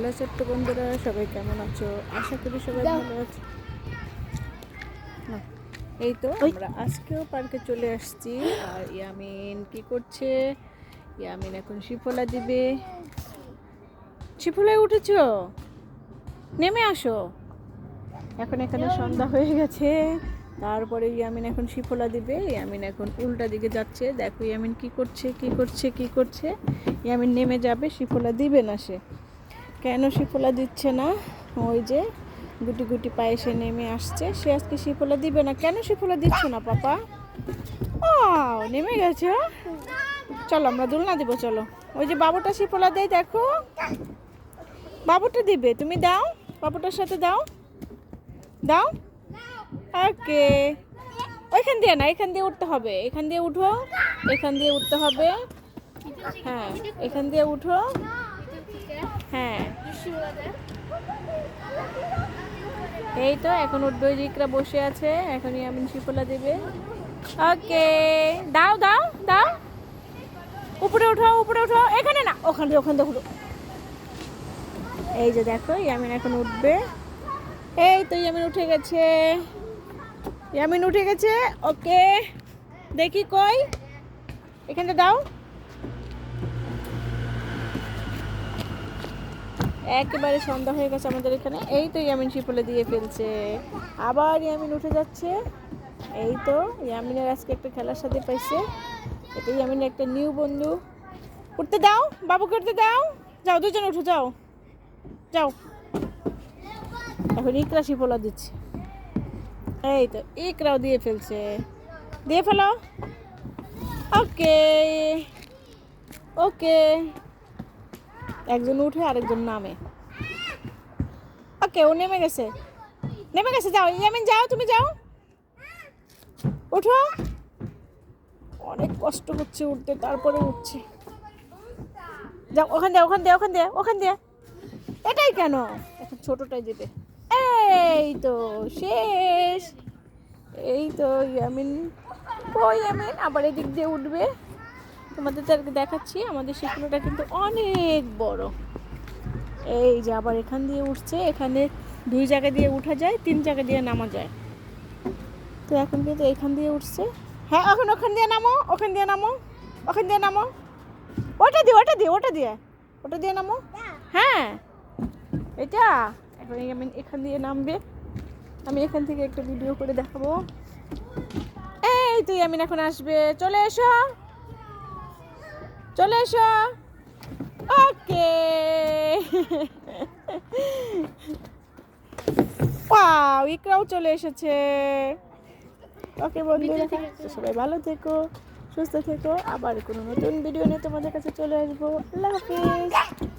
Hello ছোট্ট বন্ধুরা সবাই কেমন আছো? আশা করি সবাই ভালো আছো। এই তো আমরা আজকেও পার্কে চলে আসছি। আর ইয়ামিন কি করছে? ইয়ামিন এখন শিফলা দিবে। শিফলায় উঠেছ? নেমে আসো। এখন এখানে সন্ধ্যা হয়ে গেছে। তারপরে ইয়ামিন এখন শিফলা দিবে। ইয়ামিন এখন উল্টা দিকে যাচ্ছে। দেখো ইয়ামিন কি করছে কি করছে কি করছে? ইয়ামিন নেমে যাবে শিফলা দিবে না সে। কেন শিফলা দিচ্ছে না? ওই যে গুটি গুটি পায়ে সে নেমে আসছে। সে আজকে শিফলা দিবে না। কেন শিফলা দিচ্ছে না, পাপা? ও নেমে গেছে চলো, আমরা দোলনা দিব, চলো। ওই যে বাবুটা শিফলা দেয়, দেখো। বাবুটা দিবে, তুমি দাও। বাবুটার সাথে দাও। দাও। ওকে। ওইখান দিয়ে না, এখান দিয়ে উঠতে হবে। এখান দিয়ে উঠো। এখান দিয়ে উঠতে হবে। হ্যাঁ এখান দিয়ে উঠো। হ্যাঁ। এই তো এখন ওই বসে আছে এখন ইয়ামিন শিপলা দেবে। ওকে দাও দাও দাও। উপরে উঠো উপরে উঠো এখানে না ওখান ওখান উঠো এই যে দেখো ইয়ামিন এখন উঠবে। এই তো ইয়ামিন উঠে গেছে। ইয়ামিন উঠে গেছে ওকে। দেখি কই। এখানে দাও। একেবারে সন্ধ্যা হয়ে গেছে আমাদের এখানে। এই তো ইয়ামিন শিপলে দিয়ে ফেলছে। আবার ইয়ামিন উঠে যাচ্ছে। এই তো ইয়ামিনের আজকে একটা খেলার সাথে পাইছে। এটা ইয়ামিনের একটা নিউ বন্ধু। উঠতে দাও বাবু করতে দাও। যাও দুজন উঠো, যাও। যাও। এখন ইকরা শিপলা দিচ্ছে। এই তো ইকরাও দিয়ে ফেলছে। দিয়ে ফেলো। ওকে। ওকে। একজন উঠে আরেকজন নামে। ওকে, ও নেমে গেছে। নেমে গেছে, যাও। ইয়ামিন, যাও, তুমি যাও। ওঠো। অনেক কষ্ট হচ্ছে উঠতে, তারপরে উঠছে। যাও, ওখান দিয়ে ওখান দিয়ে ওখান দিয়ে ওখান দিয়ে। এটাই কেন? এখন ছোটটাই যেতে। এই তো শেষ। এই তো ইয়ামিন। ও ইয়ামিন, আবার এদিক দিয়ে উঠবে। তোমাদের দেখাচ্ছি, আমাদের শিখলোটা কিন্তু অনেক বড়। এই যে আবার এখান দিয়ে উঠছে, এখানে দুই জায়গা দিয়ে উঠা যায়, তিন জায়গা দিয়ে নামা যায়। তো এখন কিন্তু এখান দিয়ে উঠছে। হ্যাঁ এখন ওখান দিয়ে নামো, ওখান দিয়ে নামো, ওখান দিয়ে নামো। ওটা দিয়ে ওটা দিয়ে ওটা দিয়ে ওটা দিয়ে নামো। হ্যাঁ এটা। এখন আমি এখান দিয়ে নামবে। আমি এখান থেকে একটা ভিডিও করে দেখাবো। এই তুই আমি এখন আসবে। চলে এসো। চলে এসো। ওকে। ওয়াও ইকরাও চলে এসেছে। ওকে বন্ধুরা সবাই ভালো থেকো সুস্থ থেকো। আবার কোনো নতুন ভিডিও নিয়ে তোমাদের কাছে চলে আসব। আল্লাহ হাফিজ।